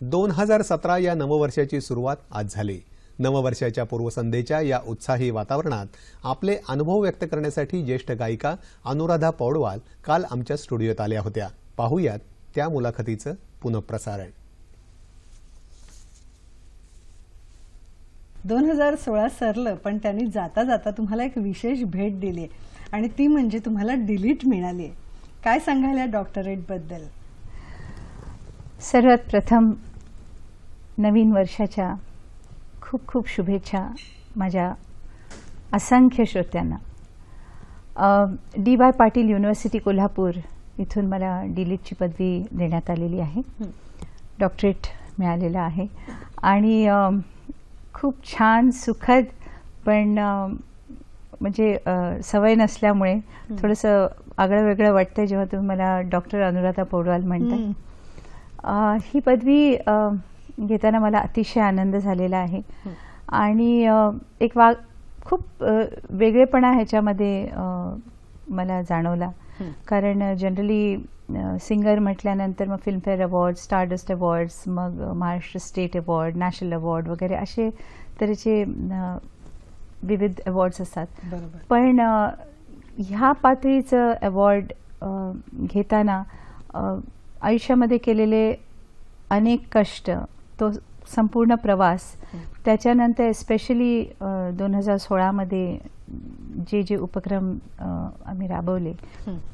दोन हजार सतरा या नववर्षाची सुरुवात आज झाली. नववर्षाच्या पूर्वसंध्येच्या या उत्साही वातावरणात आपले अनुभव व्यक्त करण्यासाठी ज्येष्ठ गायिका अनुराधा पौडवाल काल आमच्या स्टुडिओत आल्या होत्या. पाहूयात त्या मुलाखतीचं पुनःप्रसारण. दोन हजार सोळा सरलं पण त्यांनी जाता जाता तुम्हाला एक विशेष भेट दिली. आहे आणि ती म्हणजे तुम्हाला डिलीट मिळाली. आहे काय सांगायला डॉक्टरेटबद्दल सर्वात प्रथम नवीन वर्षाच्या खूप खूप शुभेच्छा माझ्या असंख्य श्रोत्यांना. D Y Patil university Kolhapur इथून मला डिलीटची पदवी देण्यात आलेली आहे. डॉक्टरेट मिळालेलं आहे. आणि खूप छान सुखद पण म्हणजे सवय नसल्यामुळे थोडंसं आगळं वेगळं वाटतं जेव्हा तुम्ही मला डॉक्टर अनुराधा पौडवाल म्हणता हम्म. अ, ही पदवी घेताना मला अतिशय आनंद झालेला आहे. आणि एक वा खूप वेगळेपणा ह्याच्यामध्ये मला जाणवला. कारण जनरली सिंगर म्हटल्यानंतर मग फिल्मफेअर अवॉर्ड स्टारडस्ट अवॉर्ड्स मग Maharashtra state award national award वगैरे असे तऱ्हेचे विविध अवॉर्ड्स असतात. पण ह्या पातळीचं अवॉर्ड घेताना आयुष्यामध्ये केलेले अनेक कष्ट तो संपूर्ण प्रवास त्याच्यानंतर एस्पेशली दोन हजार सोळामध्ये जे जे उपक्रम आम्ही राबवले.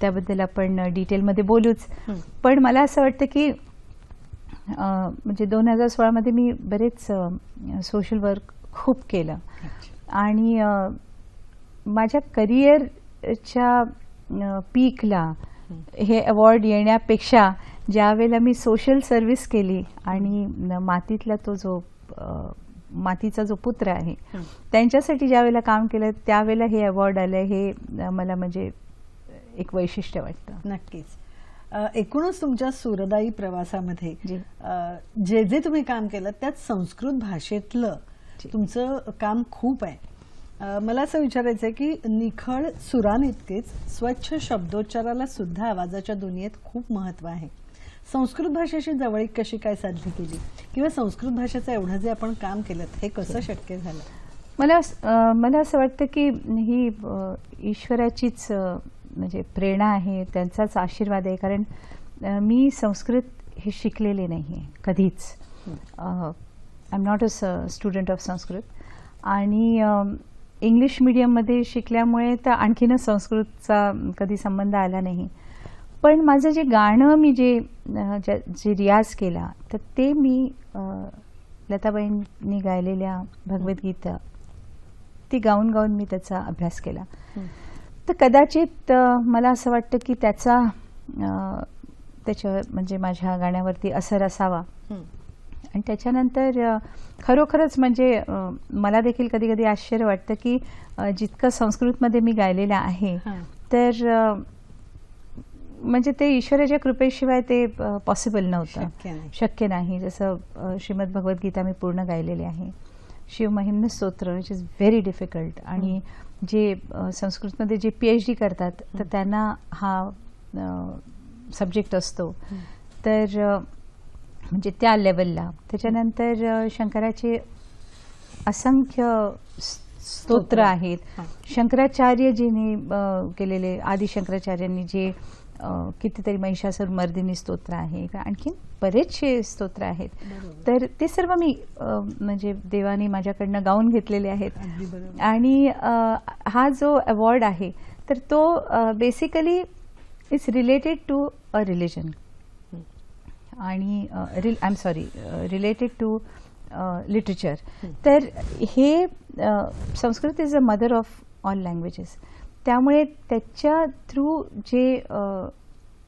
त्याबद्दल आपण डिटेलमध्ये बोलूच. पण मला असं वाटतं की म्हणजे दोन हजार सोळामध्ये मी बरेच सोशल वर्क खूप केलं. आणि माझ्या करिअरच्या पीकला हे अवॉर्ड येण्यापेक्षा ज्यावेळेला मी सोशल सर्व्हिस केली आणि मातीतला तो जो मातीचा जो पुत्र आहे. त्यांच्यासाठी ज्यावेळेला काम केलं त्यावेळेला हे अवॉर्ड आलं हे मला म्हणजे एक वैशिष्ट्य वाटतं नक्कीच एकूणच तुमच्या सुरदाई प्रवासामध्ये जी. जे तुम्ही काम केलं त्यात संस्कृत भाषेतलं. तुमचं काम खूप आहे मला असं विचारायचं आहे की निखळ सुरांइतकेच स्वच्छ शब्दोच्चाराला सुद्धा आवाजाच्या दुनियेत खूप महत्त्व आहे संस्कृत भाषेशी जवळीक कशी काय साधली केली किंवा संस्कृत भाषेचं एवढं जे आपण काम केलं हे कसं शक्य झालं? मला मला असं वाटतं की ही ईश्वराचीच म्हणजे प्रेरणा आहे त्यांचाच आशीर्वाद आहे. कारण मी संस्कृत हे शिकलेले नाही आहे कधीच I am not a student of Sanskrit. आणि इंग्लिश मीडियममध्ये शिकल्यामुळे तर आणखीनच संस्कृतचा कधी संबंध आला नाही. पण माझं जे गाणं मी जे जे रियाज केला तर ते मी लताबाईंनी गायलेल्या भगवद्गीता ती गाऊन गाऊन मी त्याचा अभ्यास केला तर कदाचित मला असं वाटतं की त्याचा त्याच्या म्हणजे माझ्या गाण्यावरती असर असावा. आणि त्याच्यानंतर खरोखरच म्हणजे मला देखील कधी कधी आश्चर्य वाटतं की जितकं संस्कृतमध्ये मी गायलेलं आहे. तर म्हणजे ते ईश्वराच्या कृपेशिवाय ते पॉसिबल नव्हतं. शक्य नाही. जसं श्रीमद भगवद्गीता मी पूर्ण गायलेली आहे. शिवमहिम्न स्तोत्र विच इज व्हेरी डिफिकल्ट आणि जे संस्कृतमध्ये जे पी एच डी करतात तर त्यांना हा सब्जेक्ट असतो. तर म्हणजे त्या लेवलला त्याच्यानंतर शंकराचे असंख्य स्तोत्र आहेत. शंकराचार्यजींनी केलेले आदि शंकराचार्यांनी जे कितीतरी महिषासूर मर्दिनी स्तोत्र आहे. का आणखी बरेचसे स्तोत्र आहेत. तर ते सर्व मी म्हणजे देवानी माझ्याकडनं गाऊन घेतलेले आहेत. आणि हा जो अवॉर्ड आहे तर तो basically it's related to a religion आणि I am sorry related to literature तर हे Sanskrit is a mother of all languages त्यामुळे त्याच्या थ्रू जे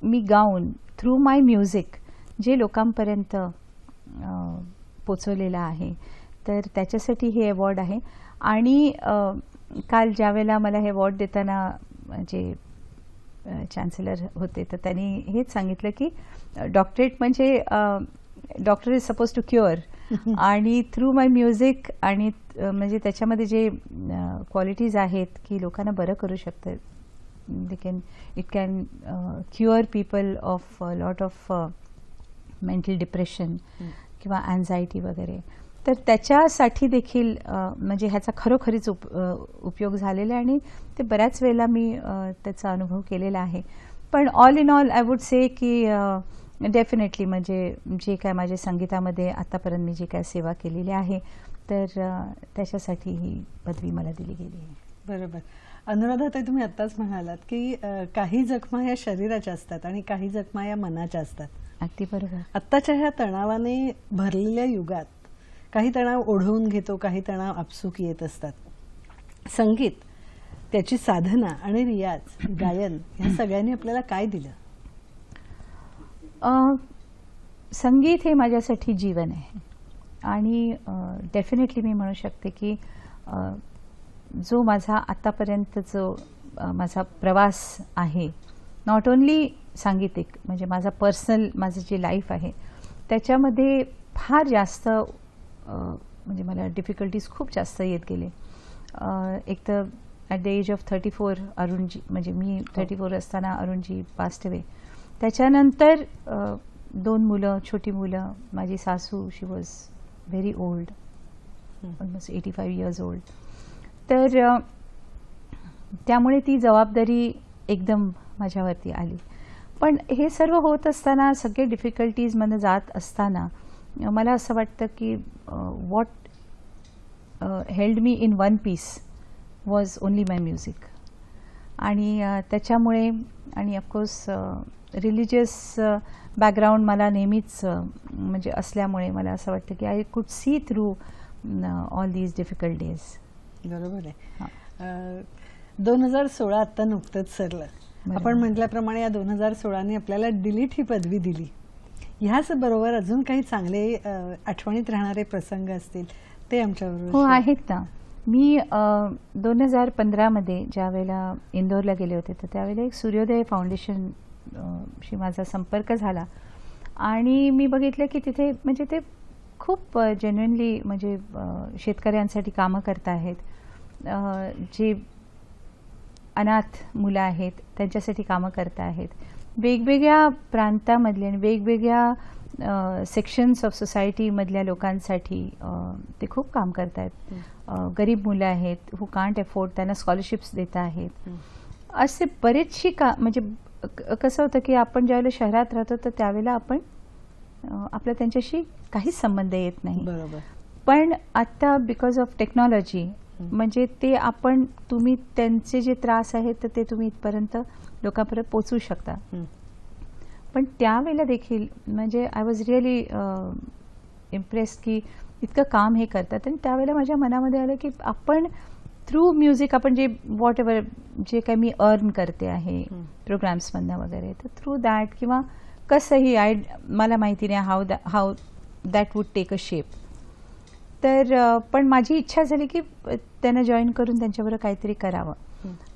मी गाऊन थ्रू माय म्युझिक जे लोकांपर्यंत पोचवलेलं आहे तर त्याच्यासाठी हे अवॉर्ड आहे. आणि काल ज्यावेळेला मला हे अवॉर्ड देताना जे चान्सलर होते तर त्यांनी हेच सांगितलं की डॉक्टरेट म्हणजे doctor is suppose to cure आणि थ्रू माय म्युझिक आणि म्हणजे त्याच्यामध्ये जे क्वालिटीज आहेत की लोकांना बरं करू शकतं they can it can cure people of lot of mental depression किंवा अँझायटी वगैरे. तर त्याच्यासाठी देखील म्हणजे ह्याचा खरोखरीच उप उपयोग झालेला आहे आणि ते बऱ्याच वेळेला मी त्याचा अनुभव केलेला आहे. पण all in all I would say की डेफिनेटली म्हणजे जे काय माझ्या संगीतामध्ये आतापर्यंत मी जे काय सेवा केलेली आहे तर त्याच्यासाठी ही पदवी मला दिली गेली आहे. बरोबर. अनुराधा ताई तुम्ही आत्ताच म्हणालात की काही जखमा या शरीराच्या असतात आणि काही जखमा या मनाच्या असतात. अगदी बरोबर. आत्ताच्या ह्या तणावाने भरलेल्या युगात काही तणाव ओढवून घेतो काही तणाव आपसूक येत असतात. संगीत त्याची साधना आणि रियाज गायन ह्या सगळ्यांनी आपल्याला काय दिलं? संगीत हे माझ्यासाठी जीवन आहे. आणि डेफिनेटली मी म्हणू शकते की जो माझा आत्तापर्यंत जो माझा प्रवास आहे नॉट ओन्ली सांगीतिक म्हणजे माझा पर्सनल माझं जे लाईफ आहे त्याच्यामध्ये फार जास्त म्हणजे मला डिफिकल्टीज खूप जास्त येत गेले. एक तर at the age of thirty four Arunji म्हणजे मी थर्टी फोर असताना अरुणजी पास्ट अवे त्याच्यानंतर दोन मुलं छोटी मुलं माझी सासू she was very old almost eighty five years old तर त्यामुळे ती जबाबदारी एकदम माझ्यावरती आली. पण हे सर्व होत असताना सगळे डिफिकल्टीजमधनं जात असताना मला असं वाटतं की what held me in one piece was only my music आणि त्याच्यामुळे आणि ऑफकोर्स रिलिजियस बॅकग्राऊंड मला नेहमीच म्हणजे असल्यामुळे मला असं वाटतं की I could see through all these difficult days बरोबर. आहे. दोन हजार सोळा आत्ता नुकतंच सरलं. आपण म्हटल्याप्रमाणे या दोन हजार सोळाने आपल्याला डिलीट ही पदवी दिली. ह्याच बरोबर अजून काही चांगले आठवणीत राहणारे प्रसंग असतील ते आमच्याबरोबर हो आहेत ना. मी दोन हजार पंधरामध्ये ज्या वेळेला इंदोरला गेले होते तर त्यावेळेला एक सूर्योदय फाउंडेशन शी माझा संपर्क झाला. आणि मी बघितलं की तिथे म्हणजे ते खूप जेन्युनली म्हणजे शेतकऱ्यांसाठी कामं करत आहेत. जे अनाथ मुलं आहेत त्यांच्यासाठी कामं करत आहेत. वेगवेगळ्या प्रांतामधले आणि वेगवेगळ्या सेक्शन्स ऑफ सोसायटीमधल्या लोकांसाठी ते खूप काम करत आहेत गरीब मुलं आहेत हु कांट अफोर्ड त्यांना स्कॉलरशिप्स देत आहेत. असे बरेचशी का म्हणजे कसं होतं की आपण ज्यावेळेला शहरात राहतो तर त्यावेळेला आपण अ, आपला त्यांच्याशी काहीच संबंध येत नाही बरोबर पण आता बिकॉज ऑफ टेक्नॉलॉजी. म्हणजे ते आपण तुम्ही त्यांचे जे त्रास आहेत तर ते तुम्ही इथपर्यंत लोकांपर्यंत पोचवू शकता. पण त्यावेळेला देखील म्हणजे आय वॉज रिअली इम्प्रेस की इतकं काम हे करतात आणि त्यावेळेला माझ्या मनामध्ये आलं की आपण थ्रू म्युझिक आपण जे वॉट एव्हर जे काही मी अर्न करते आहे. प्रोग्राम्समधनं वगैरे तर थ्रू दॅट किंवा कसंही आय मला माहिती नाही how that how that would take a shape तर अ, पण माझी इच्छा झाली की त्यांना जॉईन करून त्यांच्याबरोबर काहीतरी करावं.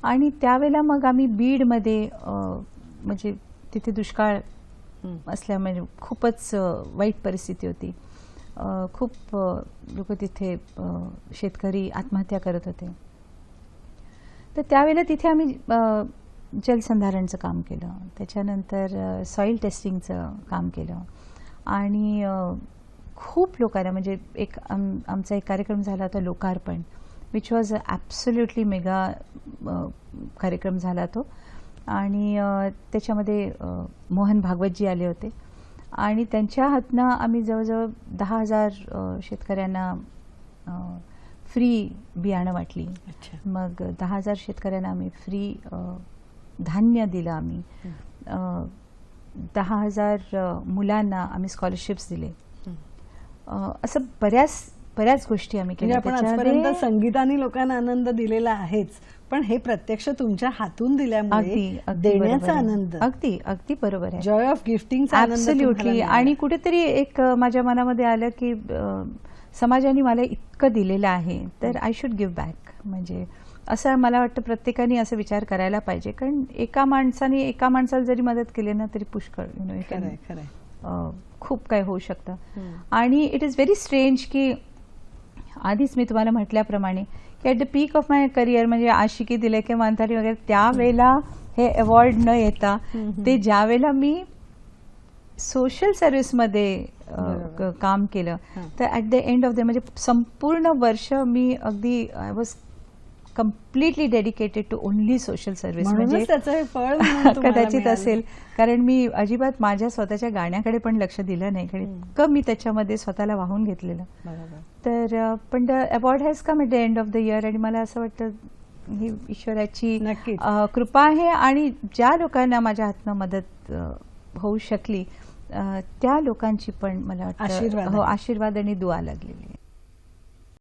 आणि त्यावेळेला मग आम्ही बीडमध्ये अ, म्हणजे तिथे दुष्काळ असल्यामुळे म्हणजे खूपच वाईट परिस्थिती होती. खूप लोक तिथे शेतकरी आत्महत्या करत होते. तर त्यावेळेला तिथे आम्ही जलसंधारणचं काम केलं. त्याच्यानंतर सॉईल टेस्टिंगचं काम केलं. आणि खूप लोकांना म्हणजे एक आम आमचा एक कार्यक्रम झाला होता लोकार्पण विच वॉज ॲब्सोल्युटली मेगा कार्यक्रम झाला तो. आणि त्याच्यामध्ये मोहन भागवतजी आले होते. आणि त्यांच्या हातनं आम्ही जवळजवळ दहा हजार शेतकऱ्यांना फ्री बियाणं वाटली. मग दहा हजार शेतकऱ्यांना आम्ही फ्री धान्य दिलं आम्ही. दहा हजार मुलांना आम्ही स्कॉलरशिप्स दिले. असं बऱ्याच बऱ्याच गोष्टी आम्ही म्हणजे केल्या त्याच्यामध्ये संगीताने लोकांना आनंद दिलेला आहेच. पण हे प्रत्यक्ष तुमच्या हातून दिल्यामुळे अगदी देण्याचा. आनंद. अगदी अगदी बरोबर आहे. जॉय ऑफ ऍब्सल्युटली मिळाला. आणि कुठेतरी एक माझ्या मनामध्ये आलं की समाजाने मला इतकं दिलेलं आहे तर आय शुड गिव्ह बॅक म्हणजे असं मला वाटतं प्रत्येकाने असं विचार करायला पाहिजे. कारण एका माणसाने एका माणसाला जरी मदत केली ना तरी पुष्कळ यु नो खूप काही होऊ शकतं. आणि इट इज व्हेरी स्ट्रेंज की आधीच मी तुम्हाला म्हटल्याप्रमाणे at the peak of my career म्हणजे आशिकी दिले किंवा मंथारी वगैरे त्यावेळेला हे अवॉर्ड न येता. ते ज्या वेळेला मी सोशल सर्व्हिसमध्ये. क- काम केलं. तर at the end of the म्हणजे संपूर्ण वर्ष मी अगदी I was completely dedicated to only social service म्हणूनच त्याचं हे फळ कदाचित. असेल कारण मी अजिबात माझ्या स्वतःच्या गाण्याकडे पण लक्ष दिलं नाही कारण इतकं मी त्याच्यामध्ये स्वतःला वाहून घेतलेलं. तर पण the award has come at the end of the year आणि मला असं वाटतं ही ईश्वराची कृपा आहे आणि ज्या लोकांना माझ्या हातनं मदत होऊ शकली त्या लोकांची पण मला वाटतं आशीर्वाद हो आणि दुआ लागलेली